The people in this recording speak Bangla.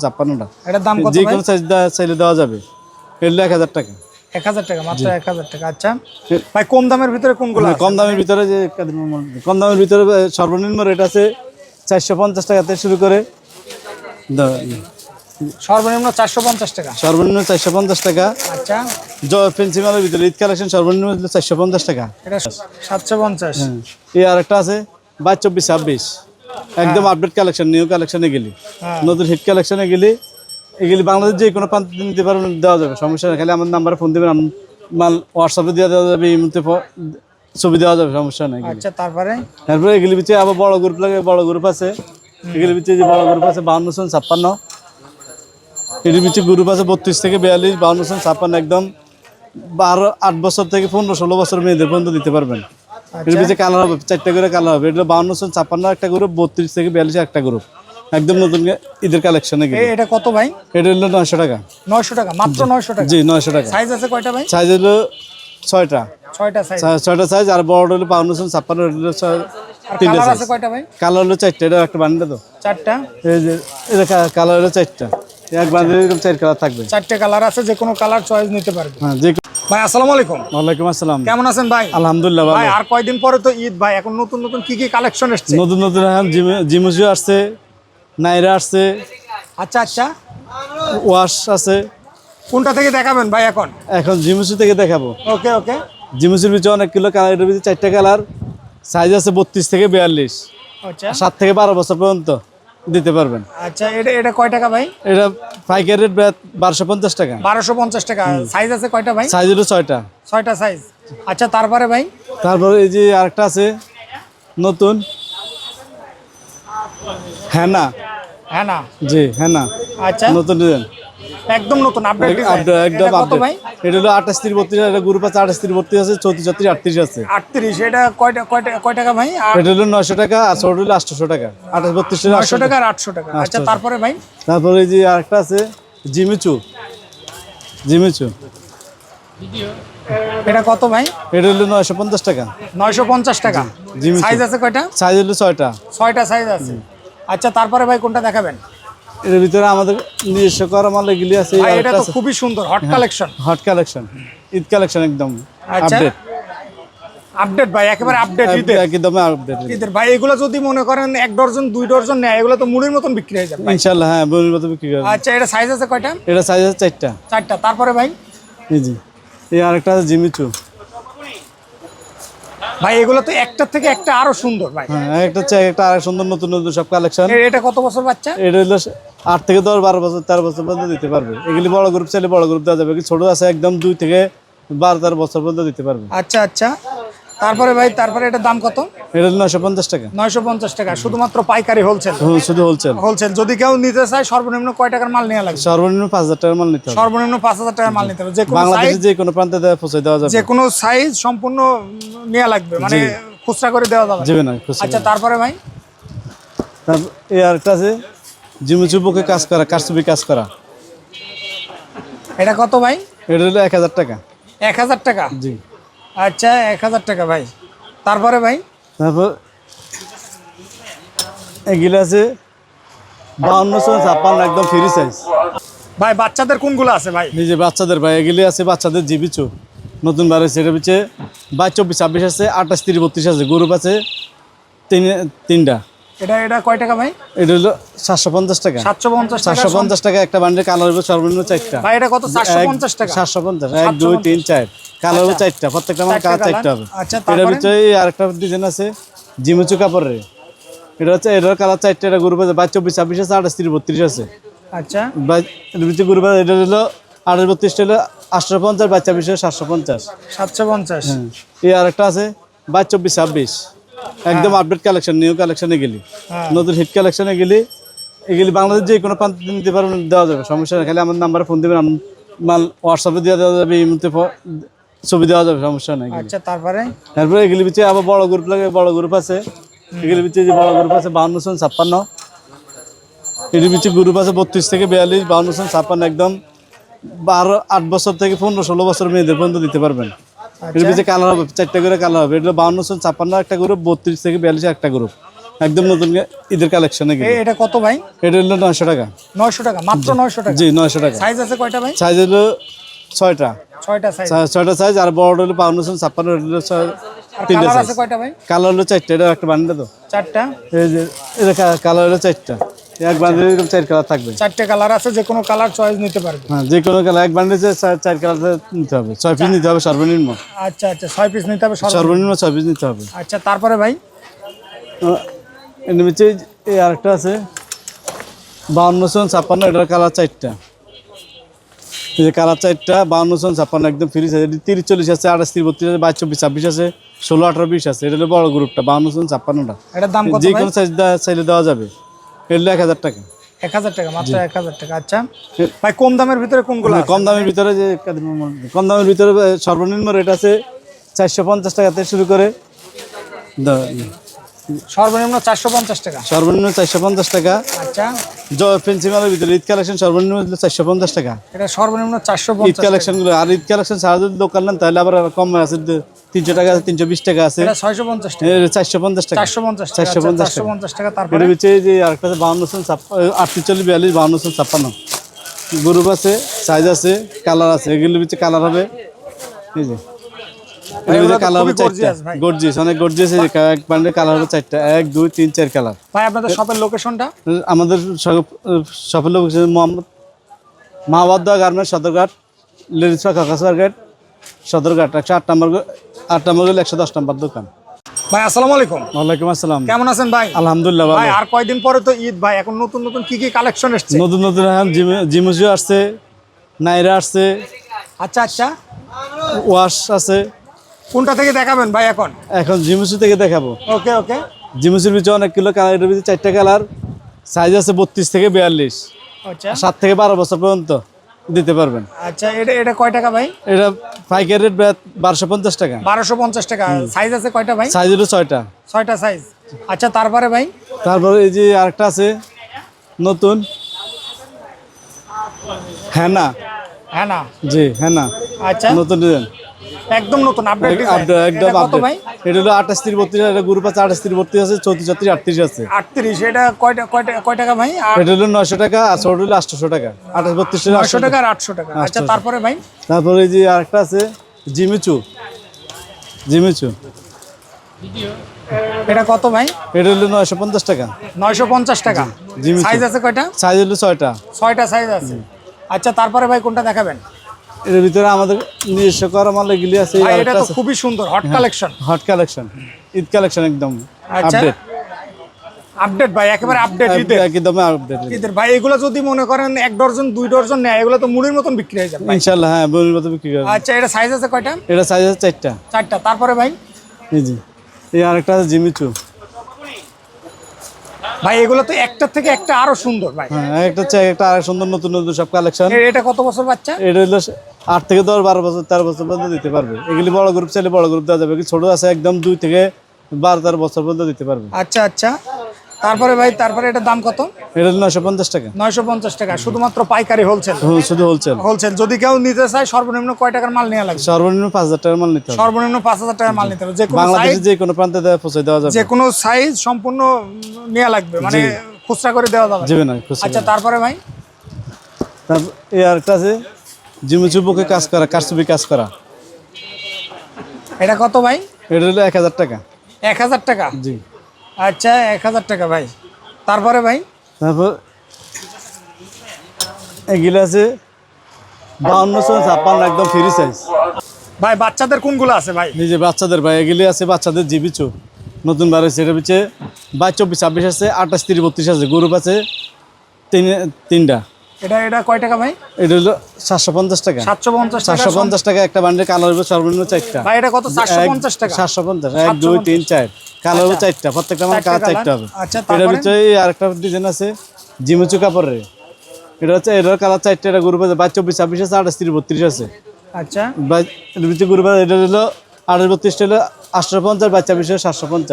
ছাপ্পান্নটা। এটার দাম কত যে কোনো সাইজ চাইলে দেওয়া যাবে। এগুলো এক হাজার টাকা। এক হাজার টাকা মাত্র এক হাজার টাকা। আচ্ছা। ভাই কম দামের ভিতরে কোনগুলো হ্যাঁ, কম দামের ভিতরে যে কম দামের ভিতরে সর্বনিম্ন রেট আছে চারশো পঞ্চাশ টাকা থেকে শুরু করে। সর্বনিম্ন চারশো পঞ্চাশ টাকা। সর্বনিম্ন চারশো পঞ্চাশ টাকা। আচ্ছা। প্রিন্সিপালের ভিতরে ঈদ কালেকশন সর্বনিম্ন চারশো পঞ্চাশ টাকা। এটা সাতশো পঞ্চাশ। হ্যাঁ। এই আর একটা আছে বাইশ চব্বিশ ছাব্বিশ। একদম আপডেট কালেকশন নিউ কালেকশনে গেলি। হ্যাঁ। নতুন হিট কালেকশনে গেলি। এগুলি বাংলাদেশ যে কোনো প্রান্ত নিতে পারবেন দেওয়া যাবে। সমস্যা খালি আমার নাম্বারে ফোন দেবেন মাল হোয়াটসঅ্যাপে দিয়ে দেওয়া যাবে এই ছবি দেওয়া যাবে সমস্যা নেই। আচ্ছা তারপরে? তারপরে এগুলি পিছিয়ে আবার বড় গ্রুপ লাগে বড় গ্রুপ আছে। এগুলি পিছিয়ে যে বড় গ্রুপ আছে বাউন্ন সন ছাপ্পান্ন। এটির পিছিয়ে গ্রুপ আছে বত্রিশ থেকে বিয়াল্লিশ বাউন্ন সন ছাপ্পান্ন একদম। বারো আট বছর থেকে পনেরো ষোলো বছর মেয়েদের পর্যন্ত দিতে পারবেন। এর পিছিয়ে কালার হবে চারটা করে কালার হবে। এটা বাউন্ন সন ছাপ্পান্ন একটা গ্রুপ বত্রিশ থেকে বিয়াল্লিশ একটা গ্রুপ একদম নতুন ঈদের কালেকশনে এটা কত ভাই? এটা হলো নয়শো টাকা। নয়শো টাকা মাত্র নয়শো টাকা? জি নয়শো টাকা। সাইজ আছে কয়টা ভাই? সাইজ হলো ছয়টা। ছয়টা সাইজ ছয়টা সাইজ আর বড় হলো বাউন্ন সন ছাপ্পান্ন হলো তিনটা কালার সাইজ কয়টা ভাই? কালার হলো চারটা এটা একটা বান্ডা তো। চারটা? এই যে এটা কালার হলো চারটা। এক এরকম চার কালার থাকবে। চারটে কালার আছে যে কোনো কালার চয়েস নিতে পারবে। হ্যাঁ যে ভাই আসসালামু আলাইকুম। ওয়ালাইকুম আসসালাম। কেমন আছেন ভাই? আলহামদুলিল্লাহ ভাই আর কয়দিন পরে তো ঈদ ভাই? এখন নতুন নতুন কি কি কালেকশন এসছে? নতুন নতুন এখন জিম- জিমুজিও আসছে নাইরা আসছে আচ্ছা আচ্ছা। ওয়াশ আছে। কোনটা থেকে দেখাবেন ভাই এখন? এখন জিমুসি থেকে দেখাবো। ওকে ওকে। জিমুসির ভিতরে অনেক কিলো কালার এটার ভিতরে চারটা কালার সাইজ আছে বত্রিশ থেকে বিয়াল্লিশ। আচ্ছা। সাত থেকে বারো বছর পর্যন্ত। দিতে পারবেন। আচ্ছা এটা এটা কয় টাকা ভাই? এটা পাইকারি রেট বারোশো পঞ্চাশ টাকা। বারোশো পঞ্চাশ টাকা। সাইজ আছে কয়টা ভাই? সাইজ হলো ছয়টা। ছয়টা সাইজ। আচ্ছা তারপরে ভাই? তারপরে এই যে আরেকটা আছে নতুন। হ্যাঁ না হ্যাঁ না জি হ্যাঁ না আচ্ছা। নতুন ডিজাইন। একদম নতুন আপডেট একদম আপডেট এটা হলো আঠাশ তিরিশ বত্রিশ এটা গ্রুপ আছে আঠাশ তিরিশ বত্রিশ আছে চৌত্রিশ ছত্রিশ আটত্রিশ আছে। আটত্রিশ এটা কয়টা কয়টা কয় টাকা ভাই? এটা হলো নয়শো টাকা আর ছোট হলো আটশোশো টাকা। আঠাশ বত্রিশ নয়শো আটশো টাকা আর আটশো টাকা। আচ্ছা তারপরে ভাই? তারপরে যে আরেকটা আছে জিমিচু। জিমিচু। এটা কত ভাই? এটা হলো নয়শো পঞ্চাশ টাকা। নয়শো পঞ্চাশ টাকা। সাইজ আছে কয়টা? সাইজ হলো ছয়টা। ছয়টা সাইজ আছে। আচ্ছা তারপরে ভাই কোনটা দেখাবেন? এর ভিতরে আমাদের নিজস্ব করা মাল এগুলি আছে এটা তো খুবই সুন্দর hot collection hot collection Eid collection একদম আচ্ছা। আপডেট আপডেট ভাই একেবারে আপডেট ঈদের। একদম আপডেট ঈদের ভাই এগুলো যদি মনে করেন এক ডজন দুই ডজন নেয় এগুলো তো মুড়ির মতন বিক্রি হয়ে যাবে ইনশাল্লাহ হ্যাঁ বনির মতো বিক্রি করবে আচ্ছা এটা সাইজ আছে কয়টা? এটা সাইজ আছে চারটা। চারটা তারপরে ভাই? এই জি এই আরেকটা আছে জিমিচু ভাই এগুলো তো একটা থেকে একটা আরও সুন্দর ভাই। হ্যাঁ একটা চাই একটা আরও সুন্দর নতুন নতুন সব কালেকশন এটা কত বছর বাচ্চা? এটা হলো আট থেকে দশ বারো বছর তেরো বছর পর্যন্ত দিতে পারবে। এগুলি বড় গ্রুপ চাইলে বড় গ্রুপ দেওয়া যাবে কি ছোট আছে একদম দুই থেকে বারো তেরো বছর পর্যন্ত দিতে পারবে। আচ্ছা আচ্ছা। তারপরে ভাই তারপরে এটার দাম কত? এটা নয়শো পঞ্চাশ টাকা। নয়শো পঞ্চাশ টাকা। শুধুমাত্র পাইকারি হোলসেল শুধু হোলসেল হোলসেল যদি কেউ নিতে চায় সর্বনিম্ন কয় টাকার মাল নেওয়া লাগবে? সর্বনিম্ন পাঁচ হাজার টাকার মাল নিতে হবে। সর্বনিম্ন পাঁচ হাজার টাকার মাল নিতে হবে। যে বাংলাদেশে যে কোনো প্রান্তে পৌঁছে দেওয়া যাবে। যে কোনো সাইজ সম্পূর্ণ নেওয়া লাগবে। মানে খুচরা করে দেওয়া যাবে যাবে না আচ্ছা তারপরে ভাই? এই আরেকটা আছে জিমিচু বুকে কাজ করা কারচুপি কাজ করা। এটা কত ভাই? এটা হলো এক হাজার টাকা। এক হাজার টাকা? জি। আচ্ছা এক হাজার টাকা ভাই। তারপরে ভাই? তারপর এগুলো আছে বাউন্নশো ছাপ্পান্ন একদম ফ্রি সাইজ ভাই বাচ্চাদের কোনগুলো আছে ভাই? নিজে বাচ্চাদের ভাই এগুলি আছে বাচ্চাদের জিবিচু নতুন বার হয়েছে এটা হচ্ছে বাইশ চব্বিশ ছাব্বিশ আছে আঠাশ তিরিশ বত্রিশ আছে গ্রুপ আছে তিন তিনটা। এটা এটা কয় টাকা ভাই? এটা হলো সাতশো পঞ্চাশ টাকা। সাতশো পঞ্চাশ টাকা সাতশো পঞ্চাশ টাকা একটা বান্ডেল কালার হবে সর্বনিম্ন চারটা। ভাই এটা কত? চারশো পঞ্চাশ টাকা। সাতশো পঞ্চাশ এক দুই তিন চার। কালার হবে চারটা প্রত্যেকটা কালার চারটা হবে। আচ্ছা, ভিতরে আরেকটা ডিজাইন আছে জিমুচু কাপড়ের। এটা হচ্ছে এটার কালার চারটা এটা গ্রুপ আছে বাইশ চব্বিশ ছাব্বিশ আছে আঠাশ তিরিশ বত্রিশ আছে। আচ্ছা। এর ভিতরে গ্রুপ এটা হলো আঠাশ বত্রিশটা হলো সাতশো পঞ্চাশ। সাতশো পঞ্চাশ। হ্যাঁ। এই আরেকটা আছে বাইশ চব্বিশ ছাব্বিশ। একদম আপডেট কালেকশন নিউ কালেকশনে গেলি। হ্যাঁ। নতুন হিট কালেকশনে গেলি এগুলি বাংলাদেশ যে কোনো প্রান্ত নিতে পারবেন দেওয়া যাবে। সমস্যা নেই খালি আমার নাম্বারে ফোন দেবেন মাল হোয়াটসঅ্যাপে দিয়ে দেওয়া যাবে এই মুহূর্তে ছবি দেওয়া যাবে সমস্যা নেই। আচ্ছা তারপরে? তারপরে এগুলি পিছিয়ে আবার বড় গ্রুপ লাগে বড় গ্রুপ আছে। এগুলি পিছিয়ে যে বড় গ্রুপ আছে বাউন্ন সন ছাপ্পান্ন। এটির পিছিয়ে গ্রুপ আছে বত্রিশ থেকে বিয়াল্লিশ বাউন্ন সন ছাপ্পান্ন একদম বারো আট বছর থেকে পনেরো ষোলো বছর মেয়েদের পর্যন্ত দিতে পারবেন। এর পিছিয়ে কালার হবে চারটা করে কালার হবে। এটা বাউন্ন সন ছাপ্পান্ন একটা গ্রুপ বত্রিশ থেকে বিয়াল্লিশ একটা গ্রুপ একদম নতুন ঈদের কালেকশন এটা কত ভাই? এটা হলো নয়শো টাকা। নয়শো টাকা মাত্র নয়শো টাকা? জি নয়শো টাকা। সাইজ আছে কয়টা ভাই? সাইজ হলো ছয়টা। ছয়টা সাইজ ছয়টা সাইজ আর বড় হলো ছাপ্পান্ন হলো তিনটা সাইজ কয়টা ভাই? কালার হলো চারটা এটা একটা বান্ডে তো। চারটা। এই যে এটা কালার হলো চারটা। এক বান্ডে এরকম চার কালার থাকবে। চারটে কালার আছে যে কোনো কালার চয়েস নিতে পারবে। হ্যাঁ যে কোনো কালার এক বান্ডে চার কালার নিতে হবে। ছয় পিস নিতে হবে সর্বনিম্ন। আচ্ছা আচ্ছা ছয় পিস নিতে হবে সর্বনিম্ন। ছয় পিস নিতে হবে। আচ্ছা তারপরে ভাই? এর নিচে এই আরেকটা আছে। বাউন্ন সন ছাপ্পান্ন এটার কালার চারটা। এই যে কালার চারটা বাউন্ন সন ছাপ্পান্ন একদম ফ্রি আছে। তিরিশ চল্লিশ আছে আঠাশ তিরিশ বত্রিশ আছে বাইশ চব্বিশ ছাব্বিশ আছে ষোলো আঠারো বিশ আছে। এটা হলো বড় গ্রুপটা বাউন্ন সন ছাপ্পান্নটা। এটার দাম যে কোনো সাইজ চাইলে দেওয়া যাবে। এটা এক হাজার টাকা। এক হাজার টাকা মাত্র এক হাজার টাকা। আচ্ছা ভাই কম দামের ভিতরে কোনগুলো আছে? কম দামের ভিতরে যে কম দামের ভিতরে সর্বনিম্ন রেট আছে চারশো পঞ্চাশ টাকা থেকে শুরু করে। সর্বনিম্ন চারশো পঞ্চাশ টাকা। সর্বনিম্ন চারশো পঞ্চাশ টাকা। আচ্ছা। জয় প্রিন্সিপালের ভিতরে ঈদ কালেকশন সর্বনিম্ন হলো চারশো পঞ্চাশ টাকা। এটা সর্বনিম্ন চারশো ঈদ পঞ্চাশ কালেকশনগুলো আর ঈদ কালেকশন ছাড়া যদি দোকান নেন তাহলে আবার কম আছে তিনশো টাকা আছে তিনশো বিশ টাকা আছে। এটা টাকা। চারশো পঞ্চাশ টাকা। চারশো পঞ্চাশ টাকা তারপরে? ভিতরে যে আরেকটা সন সন গ্রুপ আছে সাইজ আছে কালার আছে এগুলোর ভিতরে কালার হবে। এই যে এর ভিতরে এগুলো তো কালার হবে চারটা। গর্জিয়াস অনেক গর্জিয়াস এক বান্ডের কালার হবে চারটা। এক দুই তিন চার কালার ভাই আপনাদের শপের লোকেশনটা আমাদের মোহাম্মদ মাহবাদ্দা গার্মেন্টস সদরঘাট লেডিস সদরঘাট একশো আট নম্বর আট নম্বর গেলে একশো দশ নম্বর দোকান। ভাই আসসালামু আলাইকুম। ওয়ালাইকুম আসসালাম। কেমন আছেন ভাই? আলহামদুলিল্লাহ ভাই আর কয়দিন পরে তো ঈদ ভাই? এখন নতুন নতুন কি কি কালেকশন এসছে? নতুন নতুন এখন জিম- জিমুজিও আসছে নাইরা আসছে আচ্ছা আচ্ছা। ওয়াশ আছে। কোনটা থেকে দেখাবেন ভাই এখন? এখন জিমুসি থেকে দেখাবো। ওকে ওকে। জিমুসির ভিতরে অনেক কিলো কালার এটার ভিতরে চারটা কালার। সাইজ আছে বত্রিশ থেকে বিয়াল্লিশ। আচ্ছা। সাত থেকে বারো বছর পর্যন্ত দিতে পারবেন। আচ্ছা এটা এটা কয় টাকা ভাই? এটা পাইকারি রেট বারোশো পঞ্চাশ টাকা। বারোশো পঞ্চাশ টাকা। সাইজ আছে কয়টা ভাই? সাইজ হলো ছয়টা। ছয়টা সাইজ। আচ্ছা তারপরে ভাই? তারপরে এই যে আরেকটা আছে নতুন। হ্যাঁ না হ্যাঁ না জি হ্যাঁ না আচ্ছা। নতুন ডিজাইন একদম নতুন আপডেট একদম আপডেট ভাই? এটা হলো আঠাশ তিরিশ বত্রিশ এটা গ্রুপ আছে আঠাশ তিরিশ বত্রিশ আছে চৌত্রিশ ছত্রিশ আটত্রিশ আছে। আটত্রিশ এটা কয়টা কয়টা কয় টাকা ভাই? এটা হলো নয়শো টাকা আর ছোট হলো আটশোশো টাকা। আঠাশ বত্রিশ হলো নয়শো 800 টাকা আর আটশো টাকা। আচ্ছা তারপরে ভাই? তারপরে এই যে আরেকটা আছে জিমিচু। জিমিচু। এটা কত ভাই? এটা হলো নয়শো পঞ্চাশ টাকা। নয়শো পঞ্চাশ টাকা। জিমিচু। সাইজ আছে কয়টা? সাইজ হলো ছয়টা। ছয়টা সাইজ আছে। আচ্ছা তারপরে ভাই কোনটা দেখাবেন? এর ভিতরে আমাদের নিজস্ব করা মাল এগুলি আছে এটা তো খুবই সুন্দর hot collection hot collection Eid collection একদম আচ্ছা। আপডেট আপডেট ভাই একেবারে আপডেট ঈদের। একদম আপডেট ঈদের ভাই এগুলো যদি মনে করেন এক ডজন দুই ডজন নেয় এগুলো তো মুড়ির মতন বিক্রি হয়ে যাবে ইনশাল্লাহ হ্যাঁ বনির মতো বিক্রি করবে আচ্ছা এটা সাইজ আছে কয়টা? এটা সাইজ আছে চারটা। চারটা তারপরে ভাই? জি এই আরেকটা আছে জিমিচু। ভাই এগুলো তো একটা থেকে একটা আরও সুন্দর ভাই। হ্যাঁ একটা চাই একটা আরও সুন্দর নতুন নতুন সব কালেকশন এটা কত বছর বাচ্চা? এটা হলো আট থেকে দশ বারো বছর তেরো বছর পর্যন্ত দিতে পারবে। এগুলি বড় গ্রুপ চাইলে বড় গ্রুপ দেওয়া যাবে কি ছোট আছে একদম দুই থেকে বারো তেরো বছর পর্যন্ত দিতে পারবে। আচ্ছা আচ্ছা। তারপরে ভাই তারপরে এটার দাম কত? এটা হলো নয়শো পঞ্চাশ টাকা। নয়শো পঞ্চাশ টাকা। শুধুমাত্র পাইকারি হোলসেল হুম, শুধু হোলসেল হোলসেল যদি কেউ নিতে চায় সর্বনিম্ন কয় টাকার মাল নেওয়া লাগবে? সর্বনিম্ন পাঁচ হাজার টাকার মাল নিতে হবে। সর্বনিম্ন পাঁচ হাজার টাকার মাল নিতে হবে। যে কোনো বাংলাদেশে যে কোনো প্রান্তে দেওয়া পৌঁছে দেওয়া যাবে। যে কোনো সাইজ সম্পূর্ণ নেওয়া লাগবে। মানে খুচরা করে দেওয়া যাবে। যাবে না আচ্ছা তারপরে ভাই? তারপর এই আরেকটা আছে জিমুচু বুকে কাজ করা কারচুপি কাজ করা। এটা কত ভাই? এটা হলো এক হাজার টাকা। এক হাজার টাকা? জি। আচ্ছা এক হাজার টাকা ভাই। তারপরে ভাই? তারপর এগুলো আছে বাউন্ন ছাপ্পান্ন একদম ফ্রি সাইজ ভাই বাচ্চাদের কোনগুলো আছে ভাই? নিজে বাচ্চাদের ভাই এগুলি আছে বাচ্চাদের জিবিচু নতুন বার হয়েছে এটা হচ্ছে বাইশ চব্বিশ ছাব্বিশ আছে আঠাশ তিরিশ বত্রিশ আছে গ্রুপ আছে তিন তিনটা। এটা এটা কয় টাকা ভাই? এটা হলো সাতশো পঞ্চাশ টাকা। সাতশো পঞ্চাশ টাকা সাতশো পঞ্চাশ টাকা একটা বান্ডেল কালার হবে সর্বনিম্ন চারটা। ভাই এটা কত? চারশো পঞ্চাশ টাকা। সাতশো পঞ্চাশ এক দুই তিন চার। কালার হবে চারটা প্রত্যেকটা আমার কালার চারটা হবে। আচ্ছা, এটার? ভিতরে আরেকটা ডিজাইন আছে জিমুচু কাপড়ের। এটা হচ্ছে এটার কালার চারটা এটা গ্রুপ আছে বাইশ চব্বিশ ছাব্বিশ আছে আঠাশ তিরিশ বত্রিশ আছে। আচ্ছা। বা এটার ভিতরে গ্রুপ আছে এটা হলো আঠাশ বত্রিশটা হলো আটশো পঞ্চাশ বাচ্চা বিশ সাতশো পঞ্চাশ।